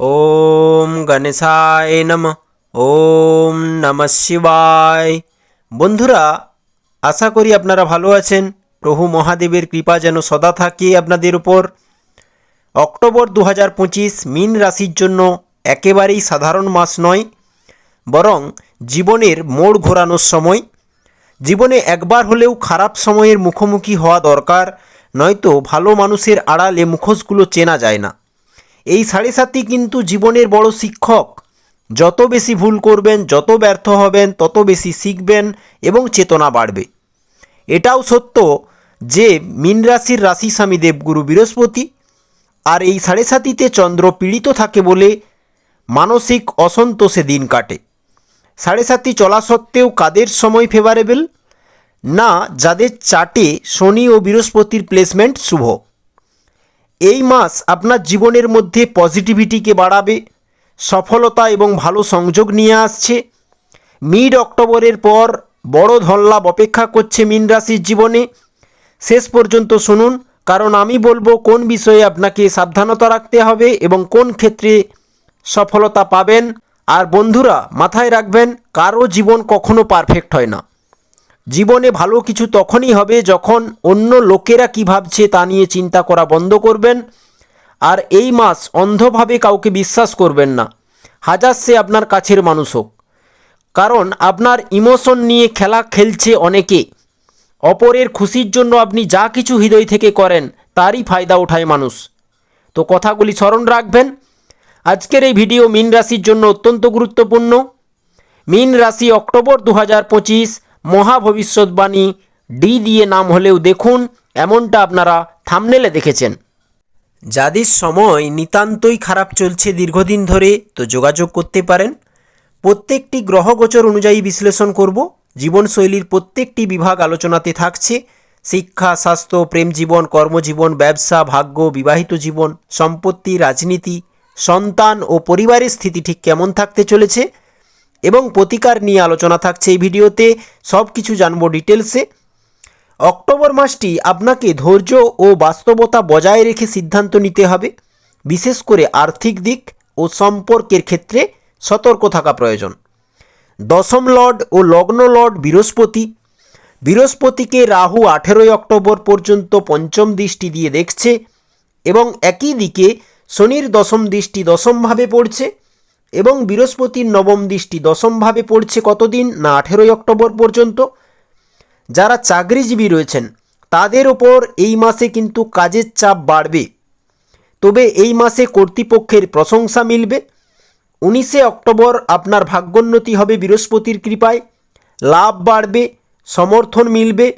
ওম গণেশায় নম, ওম নমঃ শিবায়। বন্ধুরা, আশা করি আপনারা ভালো আছেন। প্রভু মহাদেবের কৃপা যেন সদা থাকে আপনাদের উপর। অক্টোবর দু হাজার পঁচিশ মিন রাশির জন্য একেবারেই সাধারণ মাস নয়, বরং জীবনের মোড় ঘোরানোর সময়। জীবনে একবার হলেও খারাপ সময়ের মুখোমুখি হওয়া দরকার, নয়তো ভালো মানুষের আড়ালে মুখোশগুলো চেনা যায় না। এই সাড়ে সাতটি কিন্তু জীবনের বড় শিক্ষক। যত বেশি ভুল করবেন, যত ব্যর্থ হবেন, তত বেশি শিখবেন এবং চেতনা বাড়বে। এটাও সত্য যে মীন রাশির রাশি স্বামী দেবগুরু বৃহস্পতি আর এই সাড়ে সাতিতে চন্দ্র পীড়িত থাকে বলে মানসিক অসন্তোষে দিন কাটে। সাড়ে সাতটি চলা সত্ত্বেও কাদের সময় ফেভারেবল না, যাদের চাটে শনি ও বৃহস্পতির প্লেসমেন্ট শুভ। এই মাস আপনার জীবনের মধ্যে পজিটিভিটিকে বাড়াবে, সফলতা এবং ভালো সংযোগ নিয়ে আসছে। মিড অক্টোবরের পর বড় ধনলাভ অপেক্ষা করছে মীন রাশির জীবনে। শেষ পর্যন্ত শুনুন, কারণ আমি বলব কোন বিষয়ে আপনাকে সাবধানতা রাখতে হবে এবং কোন ক্ষেত্রে সফলতা পাবেন। আর বন্ধুরা, মাথায় রাখবেন, কারও জীবন কখনো পারফেক্ট হয় না। জীবনে ভালো কিছু তখনই হবে যখন অন্য লোকেরা কি ভাবছে তা নিয়ে চিন্তা করা বন্ধ করবেন। আর এই মাস অন্ধভাবে কাউকে বিশ্বাস করবেন না। হাজার সে আপনার কাছের মানুষ হোক। কারণ আপনার ইমোশন নিয়ে খেলা খেলছে অনেকে। অপরের খুশির জন্য আপনি যা কিছু হৃদয় থেকে করেন, তারই ফায়দা ওঠায় মানুষ। তো কথাগুলি স্মরণ রাখবেন। আজকের এই ভিডিও মিন রাশির জন্য অত্যন্ত গুরুত্বপূর্ণ। মিন রাশি অক্টোবর দু হাজার পঁচিশ মহাভবিষ্যৎবাণী ডি দিয়ে নাম হলেও দেখুন, এমনটা আপনারা থামনেলে দেখেছেন। যাদের সময় নিতান্তই খারাপ চলছে দীর্ঘদিন ধরে, তো যোগাযোগ করতে পারেন। প্রত্যেকটি গ্রহগোচর অনুযায়ী বিশ্লেষণ করব। জীবনশৈলীর প্রত্যেকটি বিভাগ আলোচনাতে থাকছে। শিক্ষা, স্বাস্থ্য, প্রেম জীবন, কর্মজীবন, ব্যবসা, ভাগ্য, বিবাহিত জীবন, সম্পত্তি, রাজনীতি, সন্তান ও পরিবারের স্থিতি ঠিক কেমন থাকতে চলেছে? এবং প্রতিকার নিয়ে আলোচনা থাকছে এই ভিডিওতে। সব কিছু জানব ডিটেলসে। অক্টোবর মাসটি আপনাকে ধৈর্য ও বাস্তবতা বজায় রেখে সিদ্ধান্ত নিতে হবে। বিশেষ করে আর্থিক দিক ও সম্পর্কের ক্ষেত্রে সতর্ক থাকা প্রয়োজন। দশম লর্ড ও লগ্ন লর্ড বৃহস্পতি। বৃহস্পতিকে রাহু আঠেরোই অক্টোবর পর্যন্ত পঞ্চম দৃষ্টি দিয়ে দেখছে এবং একই দিকে শনির দশম দৃষ্টি দশমভাবে পড়ছে। এবং বৃহস্পতির নবম দৃষ্টি দশমভাবে পড়ছে কতদিন? না, আঠেরোই অক্টোবর পর্যন্ত। যারা চাকরিজীবী রয়েছেন, তাদের ওপর এই মাসে কিন্তু কাজের চাপ বাড়বে। তবে এই মাসে কর্তৃপক্ষের প্রশংসা মিলবে। উনিশে অক্টোবর আপনার ভাগ্যোন্নতি হবে বৃহস্পতির কৃপায়। লাভ বাড়বে, সমর্থন মিলবে।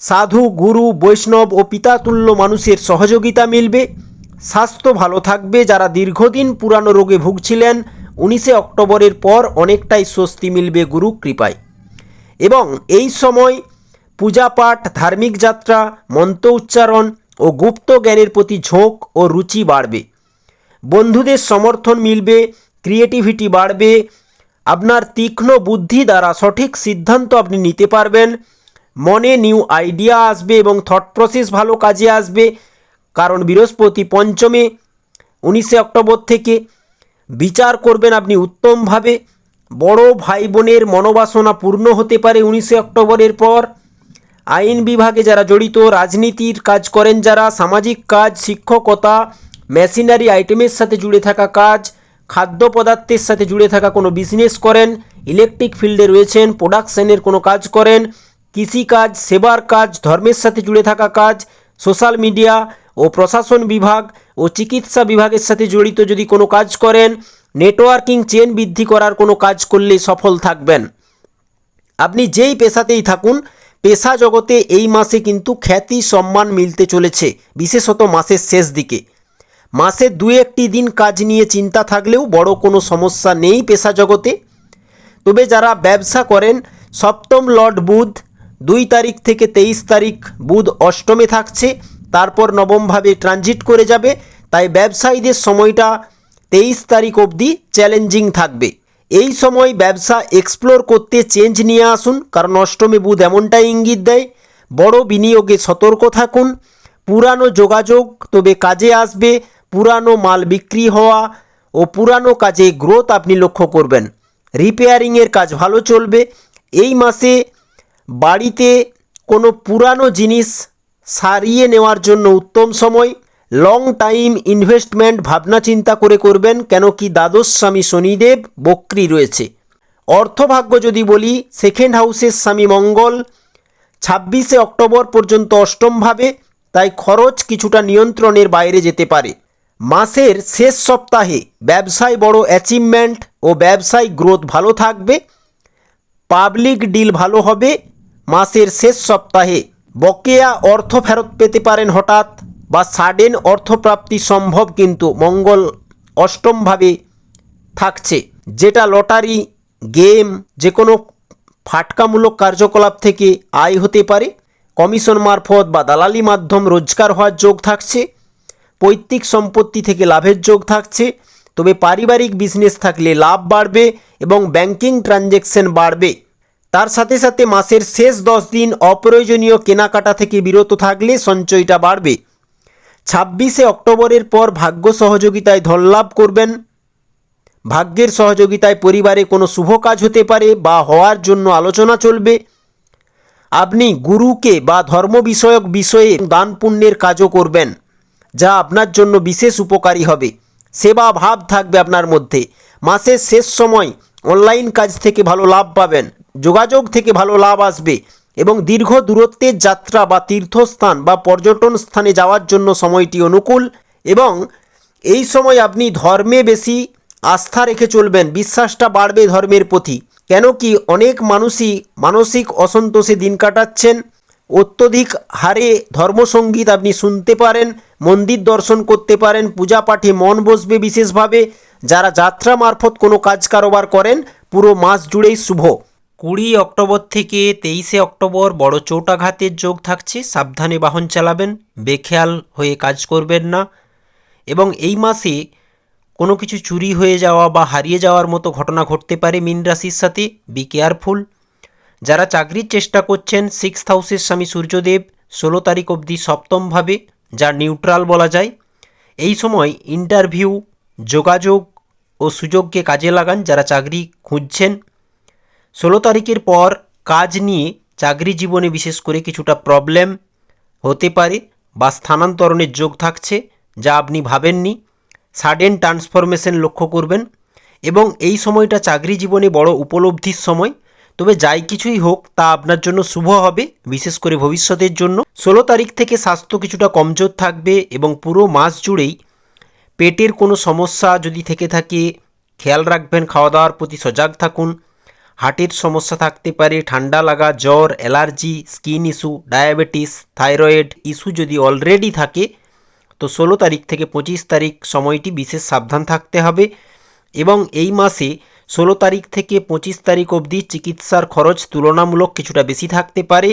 সাধু, গুরু, বৈষ্ণব ও পিতাতুল্য মানুষের সহযোগিতা মিলবে। স্বাস্থ্য ভালো থাকবে। যারা দীর্ঘদিন পুরানো রোগে ভুগছিলেন, উনিশে অক্টোবরের পর অনেকটাই স্বস্তি মিলবে গুরু কৃপায়। এবং এই সময় পূজাপাঠ, ধার্মিক যাত্রা, মন্ত্র উচ্চারণ ও গুপ্ত জ্ঞানের প্রতি ঝোঁক ও রুচি বাড়বে। বন্ধুদের সমর্থন মিলবে, ক্রিয়েটিভিটি বাড়বে। আপনার তীক্ষ্ণ বুদ্ধি দ্বারা সঠিক সিদ্ধান্ত আপনি নিতে পারবেন। মনে নিউ আইডিয়া আসবে এবং থট প্রসেস ভালো কাজে আসবে। কারণ বৃহস্পতি পঞ্চমে, উনিশে অক্টোবর থেকে বিচার করবেন আপনি উত্তমভাবে। বড় ভাই বোনের মনোবাসনা পূর্ণ হতে পারে উনিশে অক্টোবরের পর। আইন বিভাগে যারা জড়িত, রাজনীতির কাজ করেন যারা, সামাজিক কাজ, শিক্ষকতা, মেশিনারি আইটেমের সাথে জুড়ে থাকা কাজ, খাদ্য পদার্থের সাথে জুড়ে থাকা কোনো বিজনেস করেন, ইলেকট্রিক ফিল্ডে রয়েছেন, প্রোডাকশনের কোনো কাজ করেন, কৃষিকাজ, সেবার কাজ, ধর্মের সাথে জুড়ে থাকা কাজ, সোশ্যাল মিডিয়া ও প্রশাসন বিভাগ ও চিকিৎসা বিভাগের সাথে জড়িত যদি কোনো কাজ করেন, নেটওয়ার্কিং চেন বৃদ্ধি করার কোনো কাজ করলে সফল থাকবেন। আপনি যেই পেশাতেই থাকুন, পেশা জগতে এই মাসে কিন্তু খ্যাতি, সম্মান মিলতে চলেছে, বিশেষত মাসের শেষ দিকে। মাসে দু একটি দিন কাজ নিয়ে চিন্তা থাকলেও বড় কোনো সমস্যা নেই পেশা জগতে। তবে যারা ব্যবসা করেন, সপ্তম লর্ড বুধ, দুই তারিখ থেকে তেইশ তারিখ বুধ অষ্টমে থাকছে তারপর নবমভাবে ট্রানজিট করে যাবে। তাই ব্যবসায়ীদের সময়টা তেইশ তারিখ অবধি চ্যালেঞ্জিং থাকবে। এই সময় ব্যবসা এক্সপ্লোর করতে চেঞ্জ নিয়ে আসুন, কারণ অষ্টমী বুধ এমনটাই ইঙ্গিত দেয়। বড় বিনিয়োগে সতর্ক থাকুন, পুরানো যোগাযোগ তবে কাজে আসবে, পুরানো মাল বিক্রি হওয়া ও পুরানো কাজে গ্রোথ আপনি লক্ষ্য করবেন। রিপেয়ারিংয়ের কাজ ভালো চলবে। এই মাসে বাড়িতে কোনো পুরানো জিনিস সারিয়ে নেওয়ার জন্য উত্তম সময়। লং টাইম ইনভেস্টমেন্ট ভাবনা চিন্তা করে করবেন কেন কি দ্বাদশ স্বামী শনিদেব বক্রি রয়েছে। অর্থভাগ্য যদি বলি সেকেন্ড হাউসের স্বামী মঙ্গল। ছাব্বিশে অক্টোবর পর্যন্ত অষ্টমভাবে তাই খরচ কিছুটা নিয়ন্ত্রণের বাইরে যেতে পারে। মাসের শেষ সপ্তাহে ব্যবসায় বড় অ্যাচিভমেন্ট ও ব্যবসায় গ্রোথ ভালো থাকবে। পাবলিক ডিল ভালো হবে। মাসের শেষ সপ্তাহে বকেয়া অর্থ ফেরত পেতে পারেন হঠাৎ বা সাডেন অর্থপ্রাপ্তি সম্ভব কিন্তু মঙ্গল অষ্টমভাবে থাকছে। যেটা লটারি, গেম যে কোনো ফাটকামূলক কার্যকলাপ থেকে আয় হতে পারে। কমিশন মারফত বা দালালি মাধ্যম রোজগার হওয়ার যোগ থাকছে। পৈতৃক সম্পত্তি থেকে লাভের যোগ থাকছে। তবে পারিবারিক বিজনেস থাকলে লাভ বাড়বে এবং ব্যাংকিং ট্রানজ্যাকশন বাড়বে। তার সাথে সাথে মাসের শেষ দশ দিন অপ্রয়োজনীয় কেনাকাটা থেকে বিরত থাকলে সঞ্চয়টা বাড়বে। ছাব্বিশে অক্টোবরের পর ভাগ্য সহযোগিতায় ধনলাভ করবেন। ভাগ্যের সহযোগিতায় পরিবারে কোনো শুভ কাজ হতে পারে বা হওয়ার জন্য আলোচনা চলবে। আপনি গুরুকে বা ধর্ম বিষয়ক বিষয়ে দান পুণ্যের কাজও করবেন, যা আপনার জন্য বিশেষ উপকারী হবে। সেবা ভাব থাকবে আপনার মধ্যে। মাসের শেষ সময় অনলাইন কাজ থেকে ভালো লাভ পাবেন। যোগাযোগ থেকে ভালো লাভ আসবে এবং দীর্ঘ দূরত্বের যাত্রা বা তীর্থস্থান বা পর্যটন স্থানে যাওয়ার জন্য সময়টি অনুকূল এবং এই সময় আপনি ধর্মে বেশি আস্থা রেখে চলবেন, বিশ্বাসটা বাড়বে ধর্মের প্রতি। কেন কি অনেক মানুষই মানসিক অসন্তোষে দিন কাটাচ্ছেন, অত্যধিক হারে ধর্মসঙ্গীত আপনি শুনতে পারেন, মন্দির দর্শন করতে পারেন, পূজা পাঠে মন বসবে বিশেষভাবে। যারা যাত্রা মারফত কোনো কাজ কারবার করেন, পুরো মাস জুড়েই শুভ। কুড়ি অক্টোবর থেকে তেইশে অক্টোবর বড় চোটাঘাতের যোগ থাকছে, সাবধানে বাহন চালাবেন, বেখেয়াল হয়ে কাজ করবেন না। এবং এই মাসে কোনো কিছু চুরি হয়ে যাওয়া বা হারিয়ে যাওয়ার মতো ঘটনা ঘটতে পারে মীন রাশির সাথে বি কেয়ারফুল যারা চাকরির চেষ্টা করছেন সিক্স হাউসের স্বামী সূর্যদেব, ষোলো তারিখ অবধি সপ্তমভাবে, যা নিউট্রাল বলা যায়। এই সময় ইন্টারভিউ যোগাযোগ ও সুযোগকে কাজে লাগান যারা চাকরি খুঁজছেন। ষোলো তারিখের পর কাজ নিয়ে চাকরি জীবনে বিশেষ করে কিছুটা প্রবলেম হতে পারে বা স্থানান্তরণের যোগ থাকছে যা আপনি ভাবেননি। সাডেন ট্রান্সফরমেশন লক্ষ্য করবেন এবং এই সময়টা চাকরি জীবনে বড় উপলব্ধির সময়। তবে যাই কিছুই হোক, তা আপনার জন্য শুভ হবে, বিশেষ করে ভবিষ্যতের জন্য। ষোলো তারিখ থেকে স্বাস্থ্য কিছুটা কমজোর থাকবে এবং পুরো মাস জুড়েই পেটের কোনো সমস্যা যদি থেকে থাকে, খেয়াল রাখবেন খাওয়া দাওয়ার প্রতি সজাগ থাকুন। হার্টের সমস্যা থাকতে পারে, ঠান্ডা লাগা, জ্বর, allergy, skin issue, diabetes, thyroid issue যদি অলরেডি থাকে, তো ষোলো তারিখ থেকে পঁচিশ তারিখ সময়টি বিশেষ সাবধান থাকতে হবে। এবং এই মাসে ষোলো তারিখ থেকে পঁচিশ তারিখ অবধি চিকিৎসার খরচ তুলনামূলক কিছুটা বেশি থাকতে পারে।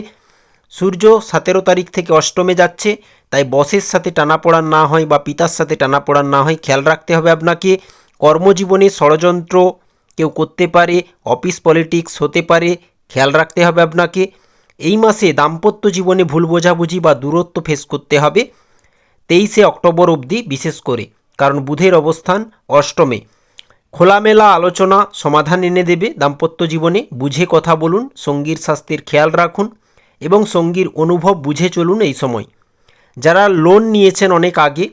সূর্য সতেরো তারিখ থেকে অষ্টমে যাচ্ছে, তাই বসের সাথে টানাপোড়ান না হয় বা পিতার সাথে টানাপোড়ান না হয়, খেয়াল রাখতে হবে আপনাকে। কর্মজীবনে ষড়যন্ত্র কেউ করতে পারে অফিস পলিটিক্স হতে পারে, খেয়াল রাখতে হবে আপনাকে। এই মাসে দাম্পত্য জীবনে ভুল বোঝাবুঝি বা দূরত্ব ফেস করতে হবে, তেইশে অক্টোবর অবধি বিশেষ করে, কারণ বুধের অবস্থান অষ্টমে। খোলামেলা আলোচনা সমাধান এনে দেবে দাম্পত্য জীবনে, বুঝে কথা বলুন, সঙ্গীর স্বাস্থ্যের খেয়াল রাখুন এবং সঙ্গীর অনুভব বুঝে চলুন এই সময়। যারা লোন নিয়েছেন অনেক আগে,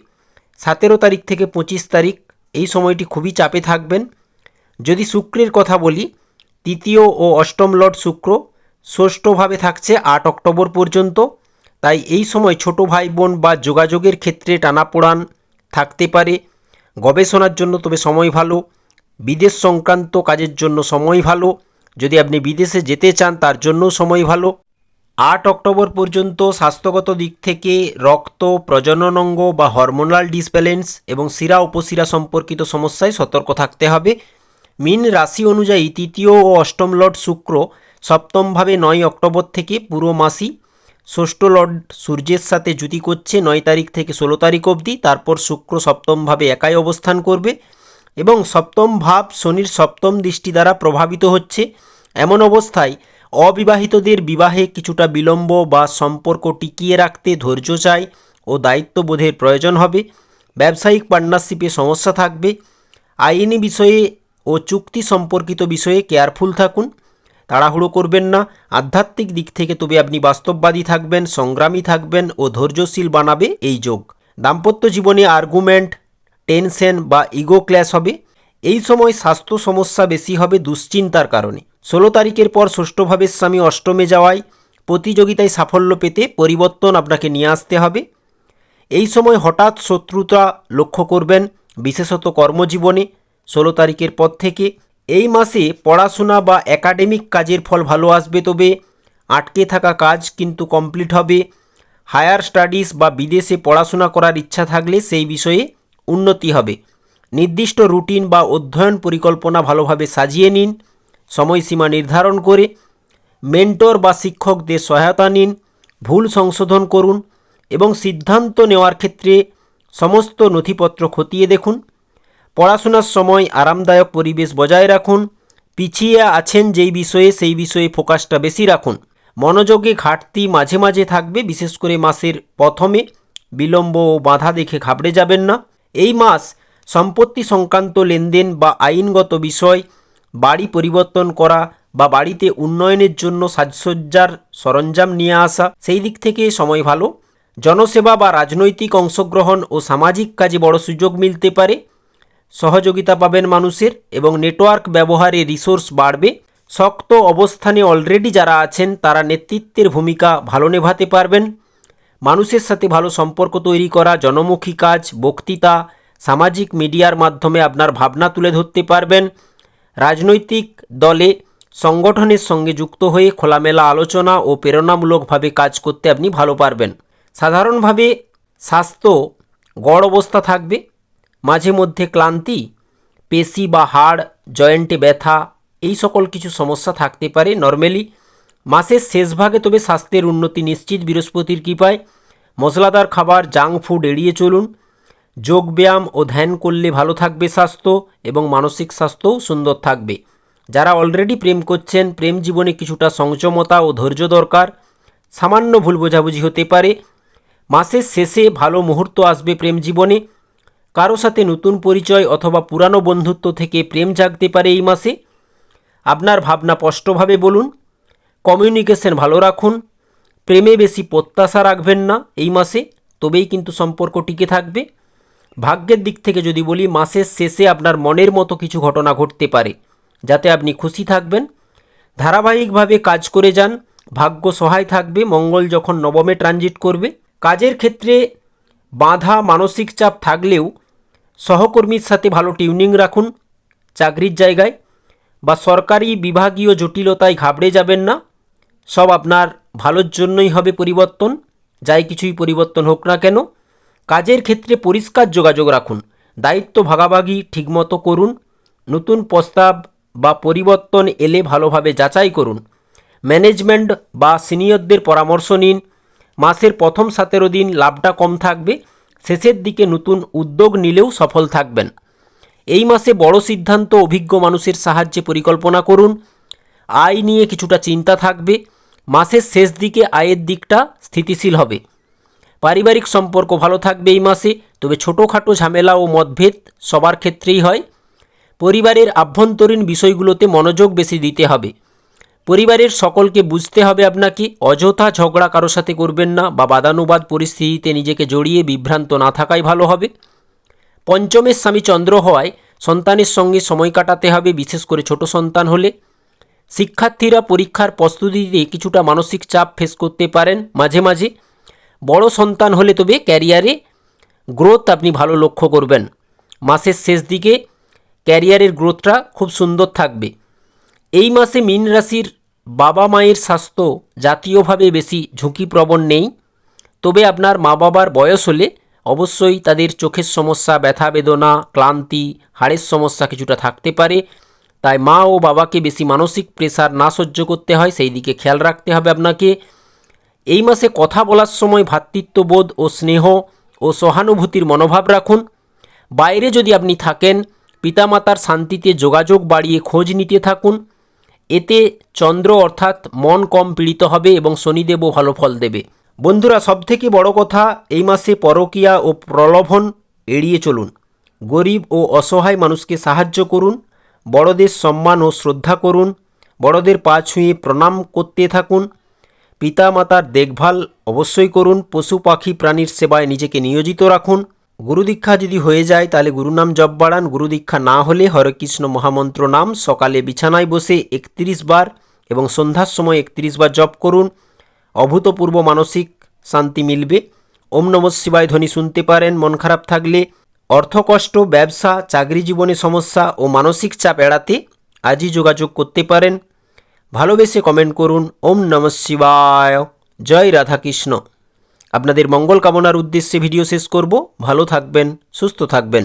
সতেরো তারিখ থেকে পঁচিশ তারিখ, এই সময়টি খুবই চাপে থাকবেন। যদি শুক্রের কথা বলি, তৃতীয় ও অষ্টম লর্ড শুক্র ষষ্ঠভাবে থাকছে আট অক্টোবর পর্যন্ত, তাই এই সময় ছোট ভাই বোন বা যোগাযোগের ক্ষেত্রে টানাপোড়ান থাকতে পারে। গবেষণার জন্য তবে সময় ভালো, বিদেশ সংক্রান্ত কাজের জন্য সময় ভালো, যদি আপনি বিদেশে যেতে চান তার জন্যও সময় ভালো। আট অক্টোবর পর্যন্ত স্বাস্থ্যগত দিক থেকে রক্ত প্রজননাঙ্গ বা হরমোনাল ডিসব্যালেন্স এবং শিরা, উপশিরা সম্পর্কিত সমস্যায় সতর্ক থাকতে হবে। মিন রাশি অনুযায়ী তৃতীয় ও অষ্টম লর্ড শুক্র সপ্তমভাবে নয় অক্টোবর থেকে পুরো মাসই ষষ্ঠ লর্ড সূর্যের সাথে জুতি করছে নয় তারিখ থেকে ষোলো তারিখ অবধি, তারপর শুক্র সপ্তমভাবে একাই অবস্থান করবে এবং সপ্তম ভাব শনির সপ্তম দৃষ্টি দ্বারা প্রভাবিত হচ্ছে। এমন অবস্থায় অবিবাহিতদের বিবাহে কিছুটা বিলম্ব বা সম্পর্ক টিকিয়ে রাখতে ধৈর্য চাই ও দায়িত্ববোধের প্রয়োজন হবে। ব্যবসায়িক পার্টনারশিপে সমস্যা থাকবে। আইনি বিষয়ে ও চুক্তি সম্পর্কিত বিষয়ে কেয়ারফুল থাকুন, তাড়াহুড়ো করবেন না, আধ্যাত্মিক দিক থেকে তবে আপনি বাস্তববাদী থাকবেন, সংগ্রামী থাকবেন ও ধৈর্যশীল বানাবে এই যোগ। দাম্পত্য জীবনে আর্গুমেন্ট টেনশন বা ইগো ক্ল্যাশ হবে। এই সময় স্বাস্থ্য সমস্যা বেশি হবে দুশ্চিন্তার কারণে। ষোলো তারিখের পর ষষ্ঠভাবের স্বামী অষ্টমে যাওয়ায় প্রতিযোগিতায় সাফল্য পেতে পরিবর্তন আপনাকে নিয়ে আসতে হবে। এই সময় হঠাৎ শত্রুতা লক্ষ্য করবেন, বিশেষত কর্মজীবনে। ষোলো তারিখের পর থেকে এই মাসে পড়াশোনা বা একাডেমিক কাজের ফল ভালো আসবে তবে আটকে থাকা কাজ কিন্তু কমপ্লিট হবে। হায়ার স্টাডিজ বা বিদেশে পড়াশোনা করার ইচ্ছা থাকলে সেই বিষয়ে উন্নতি হবে। নির্দিষ্ট রুটিন বা অধ্যয়ন পরিকল্পনা ভালোভাবে সাজিয়ে নিন, সময়সীমা নির্ধারণ করে মেন্টর বা শিক্ষকদের সহায়তা নিন, ভুল সংশোধন করুন এবং সিদ্ধান্ত নেওয়ার ক্ষেত্রে সমস্ত নথিপত্র খতিয়ে দেখুন। পড়াশোনার সময় আরামদায়ক পরিবেশ বজায় রাখুন, পিছিয়ে আছেন যেই বিষয়ে সেই বিষয়ে ফোকাসটা বেশি রাখুন। মনোযোগে ঘাটতি মাঝে মাঝে থাকবে, বিশেষ করে মাসের প্রথমে। বিলম্ব ও বাধা দেখে ঘাবড়ে যাবেন না। এই মাস সম্পত্তি সংক্রান্ত লেনদেন বা আইনগত বিষয়, বাড়ি পরিবর্তন করা বা বাড়িতে উন্নয়নের জন্য সাজসজ্জার সরঞ্জাম নিয়ে আসা, সেই দিক থেকে সময় ভালো। জনসেবা বা রাজনৈতিক অংশগ্রহণ ও সামাজিক কাজে বড় সুযোগ মিলতে পারে। সহযোগিতা পাবেন মানুষের এবং নেটওয়ার্ক ব্যবহারে রিসোর্স বাড়বে। শক্ত অবস্থানে অলরেডি যারা আছেন, তারা নেতৃত্বের ভূমিকা ভালো নেভাতে পারবেন। মানুষের সাথে ভালো সম্পর্ক তৈরি করা, জনমুখী কাজ, বক্তৃতা, সামাজিক মিডিয়ার মাধ্যমে আপনার ভাবনা তুলে ধরতে পারবেন। রাজনৈতিক দলে সংগঠনের সঙ্গে যুক্ত হয়ে খোলামেলা আলোচনা ও প্রেরণামূলকভাবে কাজ করতে আপনি ভালো পারবেন। সাধারণভাবে স্বাস্থ্য গড় অবস্থা থাকবে। মাঝে মধ্যে ক্লান্তি, পেশি বা হাড়, জয়েন্টে ব্যথা, এই সকল কিছু সমস্যা থাকতে পারে নর্মালি। মাসের শেষ ভাগে তবে স্বাস্থ্যের উন্নতি নিশ্চিত। বৃহস্পতির কৃপায় মশলাদার খাবার, জাঙ্ক ফুড এড়িয়ে চলুন। যোগব্যায়াম ও ধ্যান করলে ভালো থাকবে স্বাস্থ্য এবং মানসিক স্বাস্থ্যও সুন্দর থাকবে। যারা অলরেডি প্রেম করছেন, প্রেম জীবনে কিছুটা সংযমতা ও ধৈর্য দরকার। সামান্য ভুল বোঝাবুঝি হতে পারে। মাসের শেষে ভালো মুহূর্ত আসবে প্রেম জীবনে। কারও সাথে নতুন পরিচয় অথবা পুরানো বন্ধুত্ব থেকে প্রেম জাগতে পারে এই মাসে? আপনার ভাবনা স্পষ্টভাবে বলুন। কমিউনিকেশন ভালো রাখুন। প্রেমে বেশি প্রত্যাশা রাখবেন না এই মাসে, তবেই কিন্তু সম্পর্ক টিকে থাকবে। ভাগ্যের দিক থেকে যদি বলি, মাসের শেষে আপনার মনের মতো কিছু ঘটনা ঘটতে পারে, যাতে আপনি খুশি থাকবেন। ধারাবাহিকভাবে কাজ করে যান, ভাগ্য সহায় থাকবে, মঙ্গল যখন নবমে ট্রানজিট করবে। কাজের ক্ষেত্রে বাধা, মানসিক চাপ থাকলেও সহকর্মীর সাথে ভালো টিউনিং রাখুন, চাকরির জায়গায়, বা সরকারি বিভাগীয় জটিলতায় ঘাবড়ে যাবেন না। সব আপনার ভালোর জন্যই হবে পরিবর্তন, যাই কিছুই পরিবর্তন হোক না কেন। কাজের ক্ষেত্রে পরিষ্কার যোগাযোগ রাখুন, দায়িত্ব ভাগাভাগি ঠিকমতো করুন, নতুন প্রস্তাব বা পরিবর্তন এলে ভালোভাবে যাচাই করুন। ম্যানেজমেন্ট বা সিনিয়রদের পরামর্শ নিন, মাসের প্রথম সতেরো দিন লাভটা কম থাকবে শেষের দিকে নতুন উদ্যোগ নিলেও সফল থাকবেন। এই মাসে বড় সিদ্ধান্ত, অভিজ্ঞ মানুষের সাহায্যে পরিকল্পনা করুন। আয় নিয়ে কিছুটা চিন্তা থাকবে। মাসের শেষ দিকে আয়ের দিকটা স্থিতিশীল হবে। পারিবারিক সম্পর্ক ভালো থাকবে এই মাসে, তবে ছোটোখাটো ঝামেলা ও মতভেদ সবার ক্ষেত্রেই হয়। পরিবারের আভ্যন্তরীণ বিষয়গুলোতে মনোযোগ বেশি দিতে হবে। পরিবারের সকলকে বুঝতে হবে আপনাকে, অযথা ঝগড়া কারোর সাথে করবেন না বা বাদানুবাদ পরিস্থিতিতে নিজেকে জড়িয়ে বিভ্রান্ত না থাকাই ভালো হবে। পঞ্চমের স্বামী চন্দ্র হওয়ায় সন্তানের সঙ্গে সময় কাটাতে হবে, বিশেষ করে ছোট সন্তান হলে। শিক্ষার্থীরা পরীক্ষার প্রস্তুতিতে কিছুটা মানসিক চাপ ফেস করতে পারেন মাঝে মাঝে। বড় সন্তান হলে তবে ক্যারিয়ারে গ্রোথ আপনি ভালো লক্ষ্য করবেন। মাসের শেষ দিকে ক্যারিয়ারের গ্রোথটা খুব সুন্দর থাকবে। এই মাসে মীন রাশির বাবা মায়ের স্বাস্থ্য জাতীয়ভাবে বেশি ঝুঁকিপ্রবণ নেই, তবে আপনার মা বাবার বয়স হলে অবশ্যই তাদের চোখের সমস্যা, ব্যথা, বেদনা, ক্লান্তি, হাড়ের সমস্যা কিছুটা থাকতে পারে। তাই মা ও বাবাকে বেশি মানসিক প্রেসার না সহ্য করতে হয়, সেই দিকে খেয়াল রাখতে হবে আপনাকে। এই মাসে কথা বলার সময় ভ্রাতৃত্ববোধ ও স্নেহ ও সহানুভূতির মনোভাব রাখুন। বাইরে যদি আপনি থাকেন, পিতামাতার শান্তিতে যোগাযোগ বাড়িয়ে খোঁজ নিতে থাকুন। এতে চন্দ্র অর্থাৎ মন কম পীড়িত হবে এবং শনিদেবও ভালো ফল দেবে। বন্ধুরা, সবথেকে বড় কথা, এই মাসে পরকীয়া ও প্রলোভন এড়িয়ে চলুন। গরিব ও অসহায় মানুষকে সাহায্য করুন, বড়দের সম্মান ও শ্রদ্ধা করুন, বড়দের পা ছুঁয়ে প্রণাম করতে থাকুন, পিতামাতার দেখভাল অবশ্যই করুন, পশু পাখি প্রাণীর সেবায় নিজেকে নিয়োজিত রাখুন গুরুদীক্ষা যদি হয়ে যায়, তাহলে গুরুনাম জপ বাড়ান। গুরুদীক্ষা না হলে হরেকৃষ্ণ মহামন্ত্র নাম। সকালে বিছানায় বসে একত্রিশ বার এবং সন্ধ্যার সময় একত্রিশ বার জপ করুন। অভূতপূর্ব মানসিক শান্তি মিলবে। ওম নম শিবায় ধ্বনি শুনতে পারেন, মন খারাপ থাকলে। অর্থকষ্ট ব্যবসা, চাকরি জীবনে সমস্যা ও মানসিক চাপ এড়াতে আজই যোগাযোগ করতে পারেন। ভালোবেসে কমেন্ট করুন, ওম নম শিবায়। জয় রাধাকৃষ্ণ। আপনাদের মঙ্গল কামনার উদ্দেশ্যে ভিডিও শেষ করব। ভালো থাকবেন সুস্থ থাকবেন।